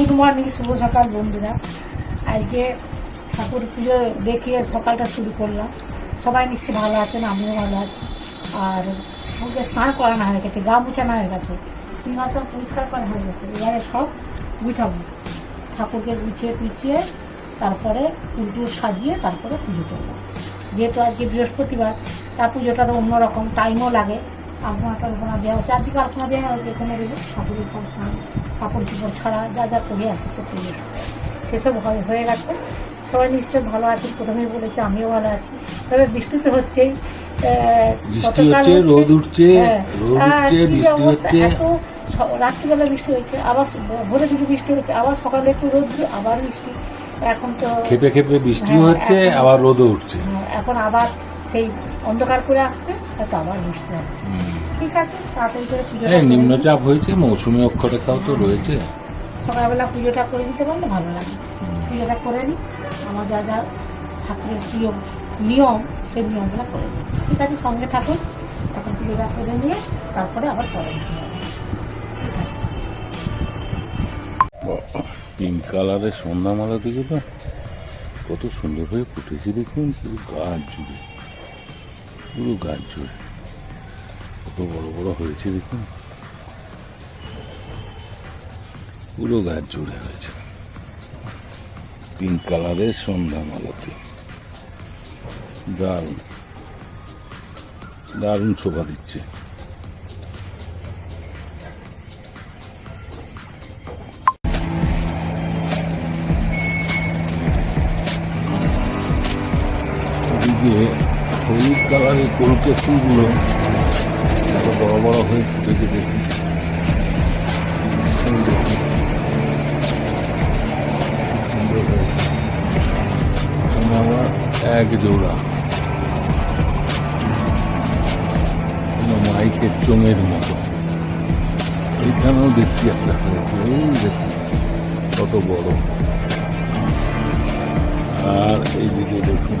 Good morning শুভ সকাল, বন্ধুরা। আজকে ঠাকুর পুজো দেখিয়ে সকালটা শুরু করলাম। সবাই নিশ্চয়ই ভালো আছেন, আমিও ভালো আছি। আর আমাকে স্নান করানো হয়ে গেছে, গা মুছানো হয়ে গেছে, সিংহাসন পরিষ্কার করা হয়ে গেছে। এবারে সব গুছাবো। ঠাকুরকে গুছিয়ে গুছিয়ে তারপরে ফুলটুল সাজিয়ে তারপরে পুজো করব। যেহেতু আজকে বৃহস্পতিবার তার পুজোটা তো অন্যরকম টাইমও লাগে। আলপনা টালপনা দেওয়া হচ্ছে চারদিকে আলপনা দেওয়া হচ্ছে এখানে ঠাকুরের পর কাপড় চোপড় ছাড়া যা যা করে আছে তো সেসব হয়ে গেছে। সবাই নিশ্চয়ই ভালো আছে প্রথমেই বলেছে আমিও ভালো আছি। তবে বৃষ্টি তো হচ্ছেই আহ, বৃষ্টি হচ্ছে, রোদ উঠছে, হ্যাঁ, রোদ উঠছে, বৃষ্টি হচ্ছে। রাত্রিবেলা বৃষ্টি হয়েছে আবার ভোরে দিকে বৃষ্টি হচ্ছে আবার সকালে একটু রোদ আবার বৃষ্টি। এখন তো খেপে খেপে বৃষ্টি হ্যাঁ, হচ্ছে আবার রোদও উঠছে। হ্যাঁ, এখন আবার সেই অন্ধকার করে আসছে হয়তো আবার বৃষ্টি হচ্ছে ঠিক আছে তাড়াতাড়ি করে। নিম্নচাপ হয়েছে মৌসুমী অক্ষরেখাও তো রয়েছে। সকালবেলা পুজোটা করে দিতে পারলে ভালো লাগে। পুজোটা করে নিই আমার যা যা ঠাকুরের প্রিয় নিয়ম সেই নিয়মগুলো করে নিই ঠিক আছে সঙ্গে থাকুন তখন পুজোটা করে নিয়ে তারপরে আবার পরে পিঙ্ক কালারের সন্ধ্যামালা দিকে তো কত সুন্দর হয়ে ফুটেছে দেখুন গাছ জুড়ে। পুরো গাছ জুড়ে। কত বড় বড় হয়েছে দেখুন। পুরো গাছ জুড়ে হয়েছে। পিঙ্ক কালারের সন্ধ্যা মালতে। দারুণ। দারুণ শোভা দিচ্ছে। হলুদ কালারের কলকে ফুলগুলো এত বড় বড় হয়ে ফুটেছে এখানে আবার এক জোড়া। মাইকের চোঙের মতো। এইখানেও দেখছি একটা হয়েছে। কত বড়। আর এই এইদিকে দেখুন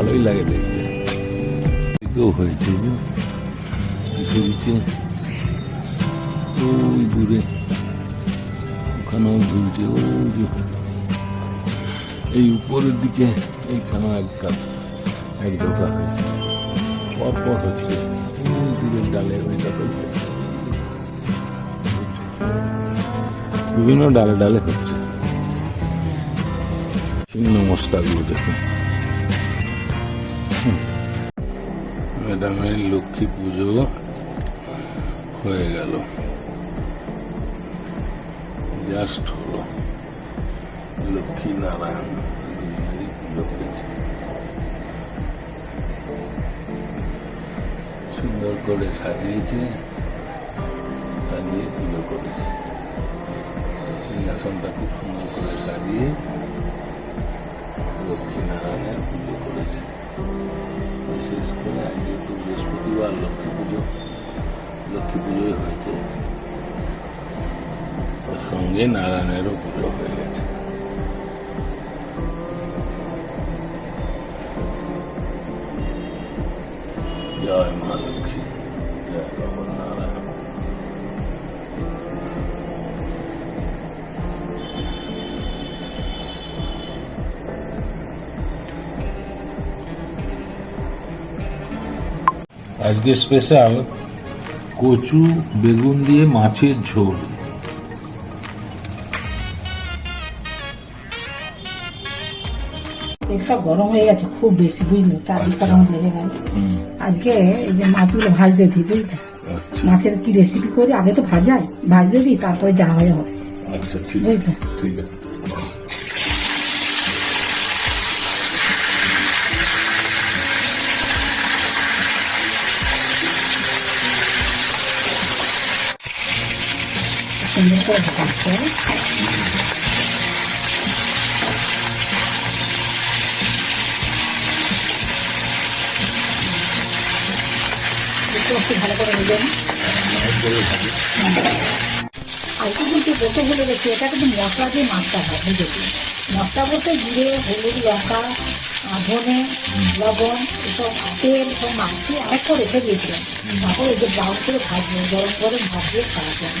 ভালোই লাগে দেখতে। হয়েছে ঝুলছে ওই দূরে। ওখানেও ঝুলছে ওই এই উপরের দিকে এইখানেও এক কাপ এক হয়েছে। পরপর হচ্ছে। দূরের ডালে বিভিন্ন ডালে ডালে হচ্ছে। নমস্কারগুলো দেখুন। ম্যাডামের লক্ষ্মী পুজো হয়ে গেল। জাস্ট হলো। লক্ষ্মী নারায়ণ সুন্দর করে সাজিয়েছে, সাজিয়ে পুজো করেছে। সিংহাসনটা খুব সুন্দর করে সাজিয়ে লক্ষ্মী নারায়ণের পুজো করেছে বিশেষ করে একটু বৃহস্পতিবার লক্ষ্মী পুজো লক্ষ্মী পুজোই হয়েছে তার সঙ্গে নারায়ণেরও পুজো হয়ে গেছে জয় মা লক্ষ্মী আজকে স্পেশাল কচু বেগুন দিয়ে মাছের ঝোল। তেলটা গরম হয়ে গেছে খুব বেশি বুঝলি? চারদিক কারণ লেগে গেল। আজকে এই যে মাছগুলো ভাজতে দিই বুঝলি? আচ্ছা। মাছের কি রেসিপি করি? আগে তো ভাজাই ভাজতে দিই তারপরে যা হয় হবে। আচ্ছা ঠিক বুঝলি? করে হবে একটু ভালো কিন্তু বলতে ভুলে গেছি এটা কিন্তু মশলা দিয়ে মাছটা হয় বুঝেছি মশলা বলতে জিরে হলুদ লঙ্কা ধনে লবণ এসব তেল সব মাখিয়ে অনেকটা রেখে দিয়েছিলাম তারপর এই যে ব্রাউন করে ভাজবো গরম গরম ভাত দিয়ে খাওয়া যাবে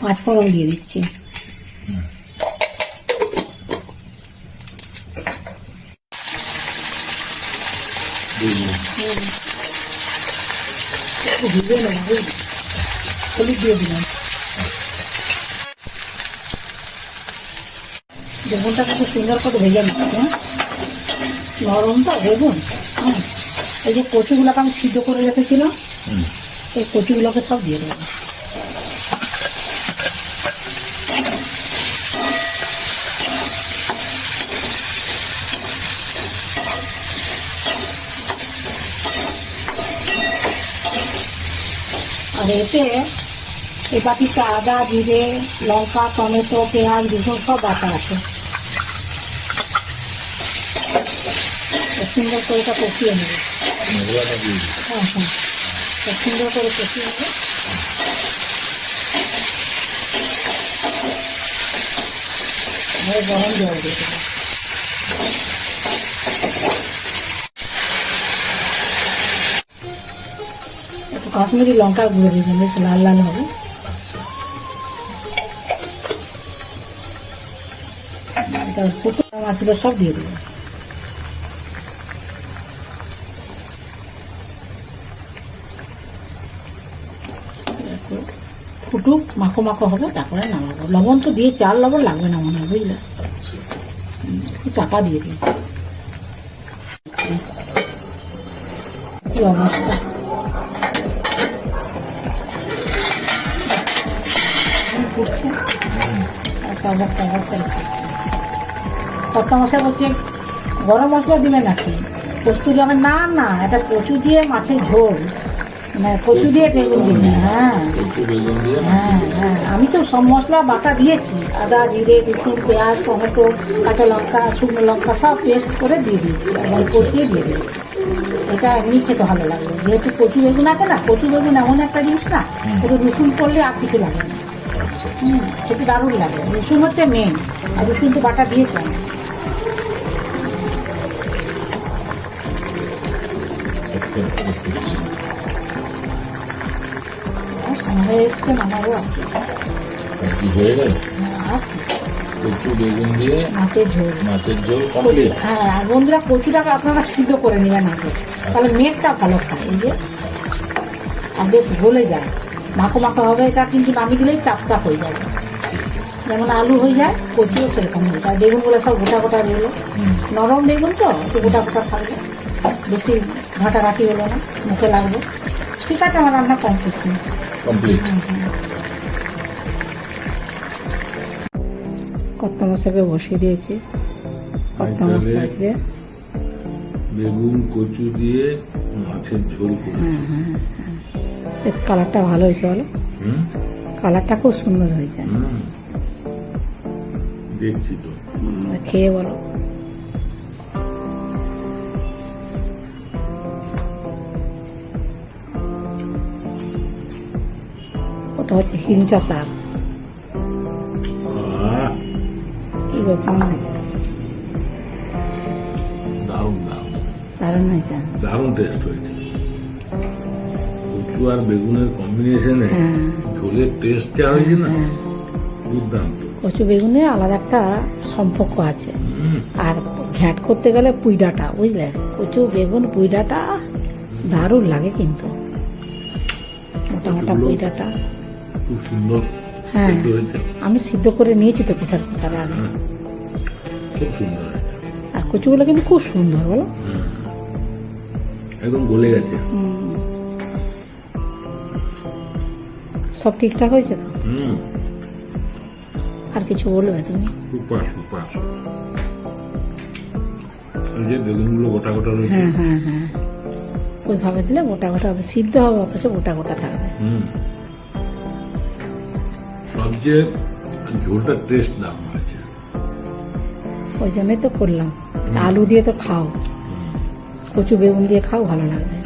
পাঁচ ফোড়ন দিয়ে দিচ্ছি ভিজে নেব হলুদ দিয়ে দিলাম বেগুনটা খুব সুন্দর করে ভেজে নিচ্ছি হ্যাঁ নরম তো বেগুন হ্যাঁ এই যে কচুগুলোকে আমি সিদ্ধ করে রেখেছিলাম এই কচুগুলোকে সব দিয়ে দেবো এতে এই বাটিতে আদা জিরে, লঙ্কা, টমেটো, পেঁয়াজ, রসুন, সব বাটা আছে। সুন্দর করে এটা কষিয়ে নেবে। হ্যাঁ হ্যাঁ। সুন্দর করে কষিয়ে নেবে। গরম জল দিয়ে দেবো। কাশ্মীরি লঙ্কা গুঁড়ো দিয়ে দেবেন বেশ লাল লাল হবে। মাছগুলো সব দিয়ে দেবো ফুটুক, মাখো মাখো হবে, তারপরে নামাবো। লবণ তো দিয়ে, চাল লবণ লাগবে না মনে হয়, বুঝলে? চাপা দিয়ে দিই অবস্থা? টবক টবক করে কত মশা বলছে গরম মশলা দিবে নাকি? কচু যাবে না না এটা কচু দিয়ে মাছের ঝোল। মানে কচু দিয়ে বেগুন দিবে হ্যাঁ। হ্যাঁ হ্যাঁ আমি তো সব মশলা বাটা দিয়েছি। আদা জিরে রসুন পেঁয়াজ টমেটো কাঁচা লঙ্কা শুকনো লঙ্কা সব পেস্ট করে দিয়ে দিয়েছি। এবার কষিয়ে দিয়ে দিয়েছি। এটা এমনি খেতে ভালো লাগবে যেহেতু কচু বেগুন আছে না কচু বেগুন এমন একটা জিনিস না একটু রসুন করলে আর কিছু লাগে না। হুম খেতে দারুণ লাগে। রসুন হচ্ছে মেন আর রসুন তো বাটা দিয়েছে। হয়ে এসছে হয়ে গেল? কচু বেগুন দিয়ে মাছের ঝোল। মাছের ঝোল কমপ্লিট হ্যাঁ আর বন্ধুরা কচুটাকে আপনারা সিদ্ধ করে নেবেন আগে। তাহলে মেটটা ভালো খায় এই যে। আর বেশ গলে যায়। মাখো মাখো হবে এটা কিন্তু নামিয়ে দিলেই চাপ চাপ হয়ে যাবে যেমন আলু হয়ে যায় কচুও সেরকম হয়ে যায় বেগুনগুলো সব গোটা গোটা রইল নরম বেগুন তো একটু গোটা গোটা থাকবে। বেশি ঘাটাঘাটি হলো না মুখে লাগবে। ঠিক আছে আমার রান্না কমপ্লিট কমপ্লিট কত মশাকে বসিয়ে দিয়েছি। কত মশা বেগুন কচু দিয়ে মাছের ঝোল করেছি। বেশ কালারটা ভালো হয়েছে বলো। কালারটা খুব সুন্দর হয়েছে। দেখছি তো। খেয়ে বলো। ওটা হচ্ছে হিংচা শাক। আহ, কি গো কেমন হয়েছে? দারুণ দারুণ। দারুণ হয়েছে। দারুণ টেস্ট হয়েছে। কচু আর বেগুনের কম্বিনেশনে হ্যাঁ। ঝোলের টেস্ট যা হয়েছে না হ্যাঁ। দুর্দান্ত। কচু বেগুনে আলাদা একটা সম্পর্ক আছে। আর ঘ্যাট করতে গেলে পুইডাটা বুঝলে? কচু বেগুন পুইডাটা দারুণ লাগে কিন্তু। মোটা মোটা পুইডাটা। খুব সুন্দর হ্যাঁ। আমি সিদ্ধ করে নিয়েছি তো প্রেশার কুকারে আগে। খুব সুন্দর আর কচুগুলো কিন্তু খুব সুন্দর বলো? একদম গলে গেছে। সব ঠিকঠাক হয়েছে তো? আর কিছু বলবে তুমি? Super super. এই যে বেগুনগুলো গোটা গোটা রয়েছে। হ্যাঁ হ্যাঁ হ্যাঁ। ওইভাবে দিলে গোটা গোটা হবে সিদ্ধ হবে অথচ গোটা গোটা থাকবে। হুম। সবচেয়ে ঝোলটা টেস্ট হয়েছে। ওই জন্যই তো করলাম। আলু দিয়ে তো খাও। কচু বেগুন দিয়ে খাও ভালো লাগবে।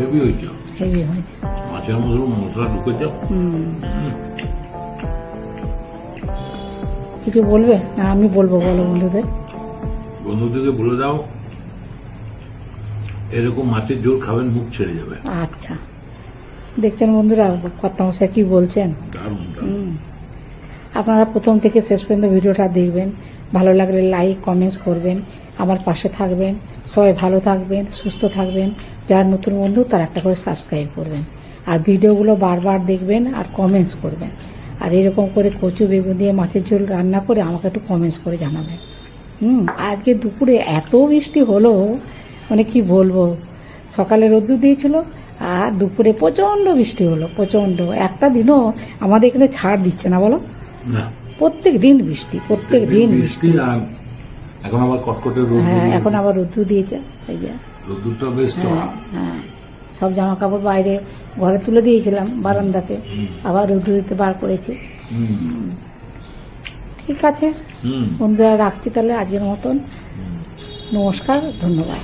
হেভি হয়েছে হেভি হয়েছে মাছের মধ্যে মশলা ঢুকেছে। কিছু বলবে না আমি বলব বলো বন্ধুদের বন্ধুদেরকে বলে দাও এরকম মাছের ঝোল খাবেন মুখ ছেড়ে যাবে আচ্ছা দেখছেন বন্ধুরা কর্তামশাই কি বলছেন। আপনারা প্রথম থেকে শেষ পর্যন্ত ভিডিওটা দেখবেন। ভালো লাগলে লাইক কমেন্টস করবেন, আমার পাশে থাকবেন, সবাই ভালো থাকবেন, সুস্থ থাকবেন, যারা নতুন বন্ধু তার একটা করে সাবস্ক্রাইব করবেন, আর ভিডিওগুলো বারবার দেখবেন আর কমেন্টস করবেন, আর এরকম করে কচু বেগুন দিয়ে মাছের ঝোল রান্না করে আমাকে একটু কমেন্টস করে জানাবেন, হুম, আজকে দুপুরে এত বৃষ্টি হলো মানে কি বলব, সকালে রোদ্দুর দিয়েছিল, আর দুপুরে প্রচণ্ড বৃষ্টি হলো প্রচণ্ড একটা দিনও আমাদের এখানে ছাড় দিচ্ছে না, বলো? না। প্রত্যেক দিন বৃষ্টি প্রত্যেক দিন বৃষ্টি। আর এখন আবার কটকটে রোদ হ্যাঁ এখন আবার রোদ্দুর দিয়েছে এই যে। রোদ্দুরটা বেশ চড়া। হ্যাঁ। সব জামা কাপড় বাইরে ঘরে তুলে দিয়েছিলাম বারান্দাতে আবার রোদ্দুর দিতে বার করেছি। ঠিক আছে। বন্ধুরা রাখছি তাহলে আজকের মতন। নমস্কার ধন্যবাদ।